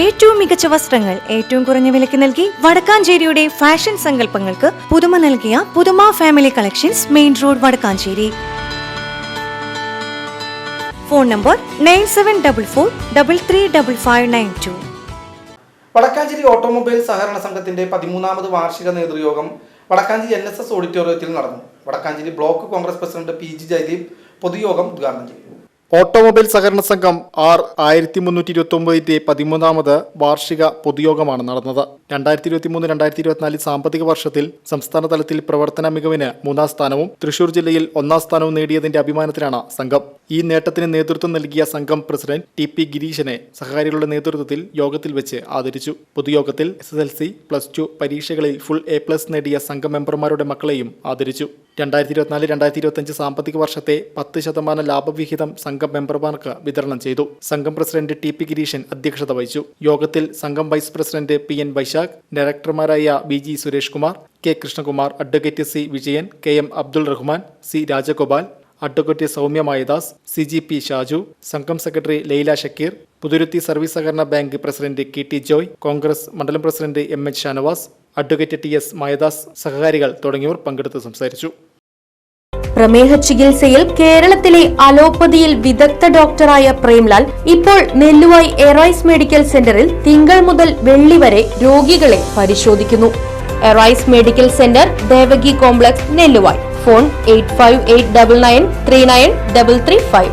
ഏറ്റവും മികച്ച വസ്ത്രങ്ങൾ ഏറ്റവും കുറഞ്ഞ വിലയ്ക്ക് നൽകി വടക്കാഞ്ചേരിയുടെ ഫാഷൻ സങ്കല്പങ്ങൾക്ക് പുതുമ നൽകിയ Puthuma family collections main road Vadakkanchery. Phone number nine seven double four double three double five nine two Vadakkanchery automobile സഹകരണ സംഘത്തിന്റെ പതിമൂന്നാമത് വാർഷിക നേതൃയോഗം വടക്കാഞ്ചേരി എൻ എസ് എസ് ഓഡിറ്റോറിയത്തിൽ നടന്നു. Vadakkanchery block Congress president P G Jayadeep പൊതുയോഗം ഉദ്ഘാടനം ചെയ്തു. ഓട്ടോമൊബൈൽ സഹകരണ സംഘം ആർ ആയിരത്തി മുന്നൂറ്റി ഇരുപത്തി ഒമ്പതിന്റെ പതിമൂന്നാമത് വാർഷിക പൊതുയോഗമാണ് നടന്നത്. രണ്ടായിരത്തി ഇരുപത്തി മൂന്ന് രണ്ടായിരത്തി ഇരുപത്തിനാല് സാമ്പത്തിക വർഷത്തിൽ സംസ്ഥാന തലത്തിൽ പ്രവർത്തന മികവിന് മൂന്നാം സ്ഥാനവും തൃശൂർ ജില്ലയിൽ ഒന്നാം സ്ഥാനവും നേടിയതിന്റെ അഭിമാനത്തിലാണ് സംഘം. ഈ നേട്ടത്തിന് നേതൃത്വം നൽകിയ സംഘം പ്രസിഡന്റ് ടി പി ഗിരീശനെ സഹകാരികളുടെ നേതൃത്വത്തിൽ യോഗത്തിൽ വെച്ച് ആദരിച്ചു. പൊതുയോഗത്തിൽ S S L C plus two പരീക്ഷകളിൽ ഫുൾ എ പ്ലസ് നേടിയ സംഘം മെമ്പർമാരുടെ മക്കളെയും ആദരിച്ചു. രണ്ടായിരത്തി ഇരുപത്തിനാല് രണ്ടായിരത്തി ഇരുപത്തിയഞ്ച് സാമ്പത്തിക വർഷത്തെ പത്ത് ശതമാനം ലാഭവിഹിതം സംഘം മെമ്പർമാർക്ക് വിതരണം ചെയ്തു. സംഘം പ്രസിഡന്റ് ടി പി ഗിരീശൻ അധ്യക്ഷത വഹിച്ചു. യോഗത്തിൽ സംഘം vice president P N Vaishakh ഡയറക്ടർമാരായ B G Suresh Kumar K Krishnakumar advocate C Vijayan K M Abdul Rahman C Rajagopal advocate Soumya Mayadas C G P Shaju സംഘം സെക്രട്ടറി ലൈല ഷക്കീർ പുതുരുത്തി സർവീസ് സഹകരണ bank president K T Joy Congress മണ്ഡലം president M H Shanavas advocate T S Mayadas സഹകാരികൾ തുടങ്ങിയവർ പങ്കെടുത്ത് സംസാരിച്ചു. പ്രമേഹ ചികിത്സയിൽ കേരളത്തിലെ അലോപ്പതിയിൽ വിദഗ്ധ ഡോക്ടറായ പ്രേംലാൽ ഇപ്പോൾ നെല്ലുവായി എറൈസ് മെഡിക്കൽ സെന്ററിൽ തിങ്കൾ മുതൽ വെള്ളി വരെ രോഗികളെ പരിശോധിക്കുന്നു. Arise medical centre Devaki complex Nelluvai. Phone eight five eight double nine three nine double three five.